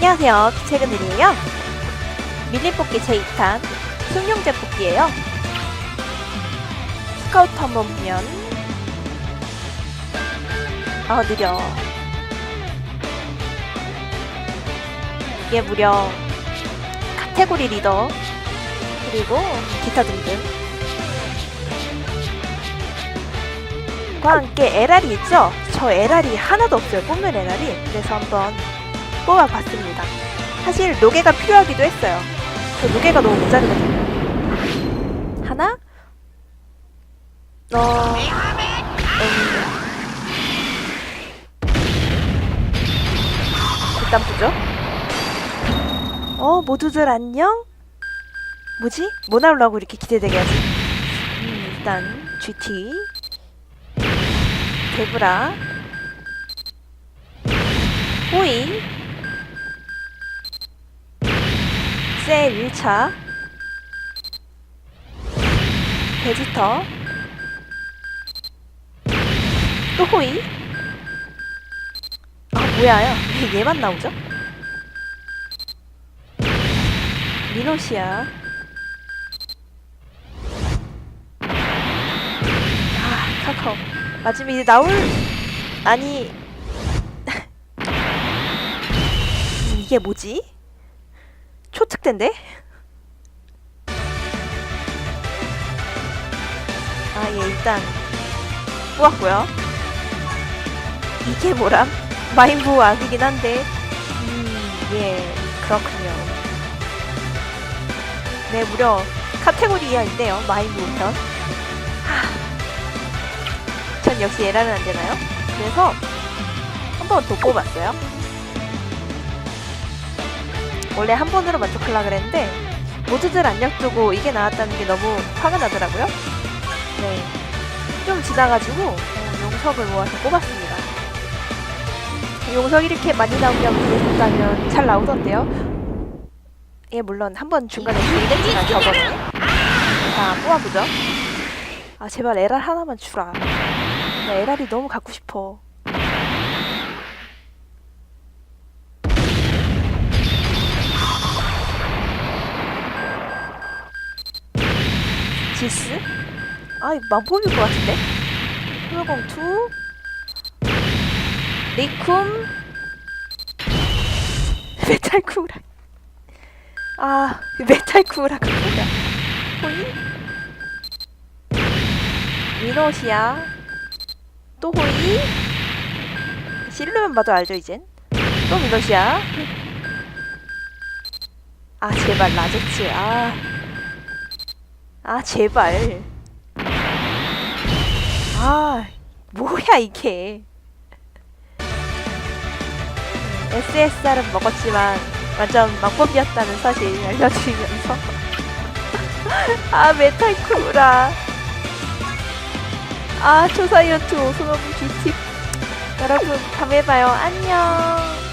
안녕하세요. 최근일이에요. 밀린 뽑기 제2탄 승용제 뽑기예요. 스카우트 한번 보면 아 느려. 이게 무려 카테고리 리더 그리고 기타 등등 과 함께 LR이 있죠? 저 LR이 하나도 없어요. 뽑는 LR이. 그래서 한번 뽑아봤습니다. 사실 노개가 필요하기도 했어요. 저 노개가 너무 모자르거든요. 하나, 어, 음, 일단 보죠. 어, 모두들 안녕? 뭐지? 뭐 나오려고 이렇게 기대되게 하지? 음, 일단 GT, 데브라, 호이, 셀 1차, 베지터, 또 호이. 아, 뭐야요? 왜 얘만 나오죠? 미노시아. 아, 카카오. 마지막에 이제 나올, 아니, 음, 이게 뭐지? 초특대인데? 아, 예, 일단 뽑았고요. 이게 뭐람? 마인부 악이긴 한데, 음, 예, 그렇군요. 네, 무려 카테고리 이하인데요, 마인부 편. 하, 전 역시 에라는 안 되나요? 그래서 한 번 더 뽑았어요. 원래 한 번으로 만족하려 그랬는데 모두들 안녕 뜨고 이게 나왔다는 게 너무 화가 나더라고요. 네, 좀 지나가지고 어, 용석을 모아서 뽑았습니다. 용석 이렇게 많이 나오냐고 그랬었다면 잘 나오던데요. 예, 물론 한 번 중간에 줄겠지만 저번에 자 뽑아보죠. 아 제발 에랄 하나만 주라. 나 에랄이 너무 갖고 싶어. 지스? 아, 이거 망법일 것 같은데? 풀공투 리쿰 메탈쿠라 아, 이 메탈쿠라가 뭐야? 호이? 미노시아 또 호이? 실루만 봐도 알죠, 이젠? 또 미노시아 아, 제발, 라제츠, 아. 아 제발. 아 뭐야 이게. SSR은 먹었지만 완전 막법이었다는 사실 알려드리면서. 아 메탈쿠라. 아 조사이언트 오소노미 뷰티. 여러분 다음에 봐요. 안녕